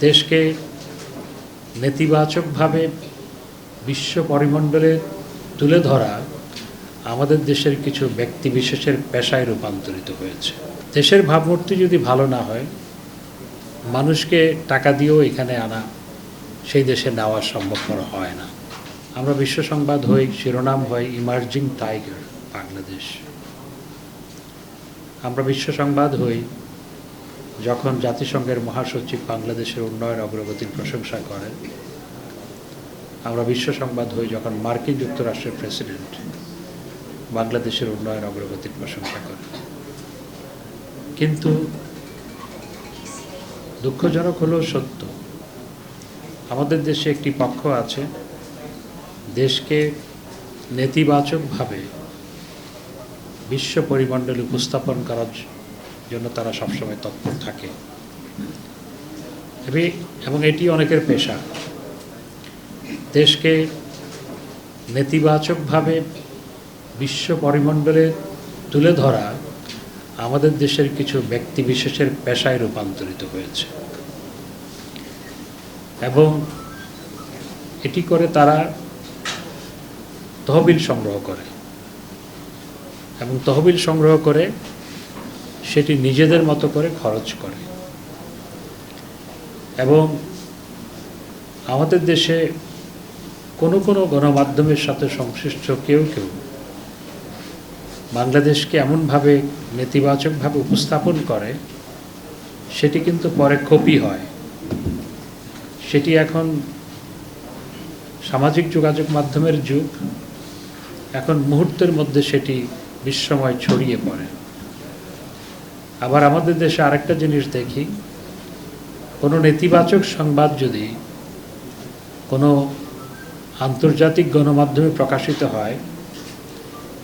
দেশকে নেতিবাচকভাবে বিশ্ব পরিমণ্ডলে তুলে ধরা আমাদের দেশের কিছু ব্যক্তি বিশেষের পেশায় রূপান্তরিত হয়েছে। দেশের ভাবমূর্তি যদি ভালো না হয়, মানুষকে টাকা দিয়েও এখানে আনা সেই দেশে নেওয়া সম্ভবপর হয় না। আমরা বিশ্ব সংবাদ হই, শিরোনাম হয় ইমার্জিং টাইগার, বাংলাদেশ। আমরা বিশ্ব সংবাদ হই যখন জাতিসংঘের মহাসচিব বাংলাদেশের উন্নয়ন অগ্রগতির প্রশংসা করেন, আমরা বিশ্ব সংবাদ হই যখন মার্কিন যুক্তরাষ্ট্রের প্রেসিডেন্ট বাংলাদেশের উন্নয়ন অগ্রগতির প্রশংসা করেন। কিন্তু দুঃখজনক হলেও সত্য, আমাদের দেশে একটি পক্ষ আছে, দেশকে নেতিবাচকভাবে বিশ্ব পরিমণ্ডলে উপস্থাপন করার জন্য তারা সবসময় তৎপর থাকে। এবং এটি অনেকের পেশা। দেশকে নেতিবাচকভাবে বিশ্ব পরিমণ্ডলে তুলে ধরা আমাদের দেশের কিছু ব্যক্তি বিশেষের পেশায় রূপান্তরিত হয়েছে। এবং এটি করে তারা তহবিল সংগ্রহ করে। এবং তহবিল সংগ্রহ করে সেটি নিজেদের মতো করে খরচ করে। এবং আমাদের দেশে কোনো কোনো গণমাধ্যমের সাথে সংশ্লিষ্ট কেউ কেউ বাংলাদেশকে এমনভাবে নেতিবাচকভাবে উপস্থাপন করে, সেটি কিন্তু পরে কপি হয়। সেটি এখন সামাজিক যোগাযোগ মাধ্যমের যুগ। এখন মুহূর্তের মধ্যে সেটি বিশ্বময় ছড়িয়ে পড়ে। আবার আমাদের দেশে আরেকটা জিনিস দেখি, কোনো নেতিবাচক সংবাদ যদি কোনো আন্তর্জাতিক গণমাধ্যমে প্রকাশিত হয়,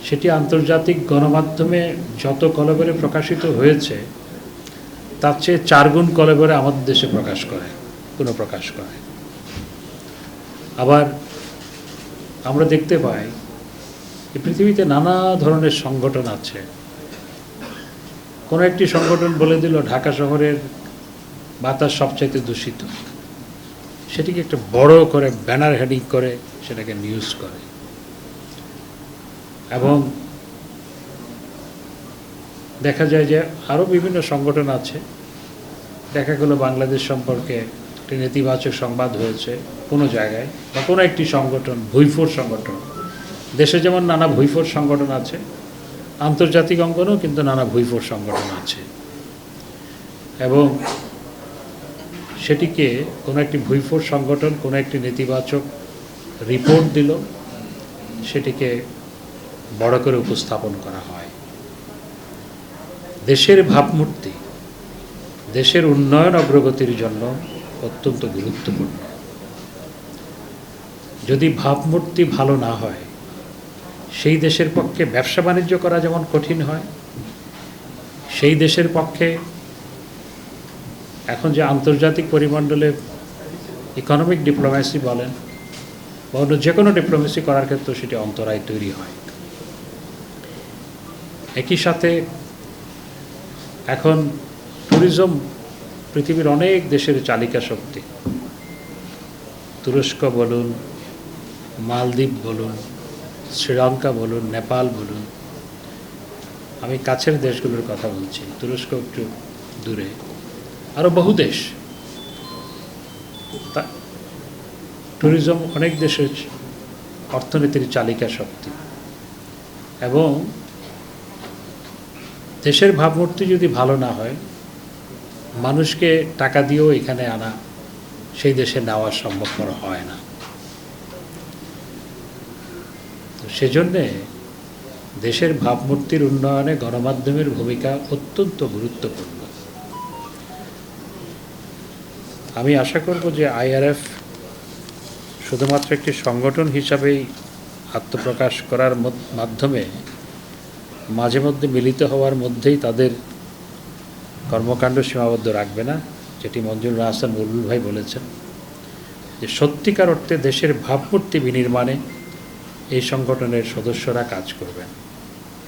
সেটি আন্তর্জাতিক গণমাধ্যমে যত কলবরে প্রকাশিত হয়েছে, তার চেয়ে চারগুণ কলবরে আমাদের দেশে প্রকাশ করে, কোনো প্রকাশ করে। আবার আমরা দেখতে পাই পৃথিবীতে নানা ধরনের সংগঠন আছে কোনো একটি সংগঠন বলে দিল, ঢাকা শহরের বাতাস সবচাইতে দূষিত। সেটিকে একটা বড় করে ব্যানার হেডিং করে সেটাকে নিউজ করে। এবং দেখা যায় যে আরও বিভিন্ন সংগঠন আছে। দেখা গেলো বাংলাদেশ সম্পর্কে একটি নেতিবাচক সংবাদ হয়েছে কোনো জায়গায়, বা কোনো একটি সংগঠন, ভুইফোর সংগঠন। দেশে যেমন নানা ভুইফোর সংগঠন আছে আন্তর্জাতিক অঙ্গনেও কিন্তু নানা ভুইফোর সংগঠন আছে। এবং সেটিকে কোনো একটি ভুইফোর সংগঠন, কোনো একটি নেতিবাচক রিপোর্ট দিল, সেটিকে বড় করে উপস্থাপন করা হয়। দেশের ভাবমূর্তি, দেশের উন্নয়ন অগ্রগতির জন্য অত্যন্ত গুরুত্বপূর্ণ। যদি ভাবমূর্তি ভালো না হয় সেই দেশের পক্ষে ব্যবসা বাণিজ্য করা যেমন কঠিন হয়, সেই দেশের পক্ষে এখন যে আন্তর্জাতিক পরিমণ্ডলে ইকোনমিক ডিপ্লোম্যাসি বলেন বা অন্য যে কোনো ডিপ্লোমেসি করার ক্ষেত্রে সেটি অন্তরায় তৈরি হয়। একই সাথে এখন ট্যুরিজম পৃথিবীর অনেক দেশের চালিকা শক্তি। তুরস্ক বলুন, মালদ্বীপ বলুন শ্রীলঙ্কা বলুন, নেপাল বলুন, আমি কাছের দেশগুলোর কথা বলছি, তুরস্ক একটু দূরে আরও বহু দেশ। তা ট্যুরিজম অনেক দেশের অর্থনীতির চালিকা শক্তি। এবং দেশের ভাবমূর্তি যদি ভালো না হয়, মানুষকে টাকা দিয়েও এখানে আনা সেই দেশে নেওয়া সম্ভবপর হয় না। তো সেজন্যে দেশের ভাবমূর্তির উন্নয়নে গণমাধ্যমের ভূমিকা অত্যন্ত গুরুত্বপূর্ণ। আমি আশা করব যে আইআরএফ শুধুমাত্র একটি সংগঠন হিসাবেই আত্মপ্রকাশ করার মাধ্যমে মাঝে মধ্যে মিলিত হওয়ার মধ্যেই তাদের কর্মকাণ্ড সীমাবদ্ধ রাখবে না, যেটি মঞ্জুর হাসান বুলবুল ভাই বলেছেন। যে সত্যিকার অর্থে দেশের ভাবমূর্তি বিনির্মাণে এই সংগঠনের সদস্যরা কাজ করবেন।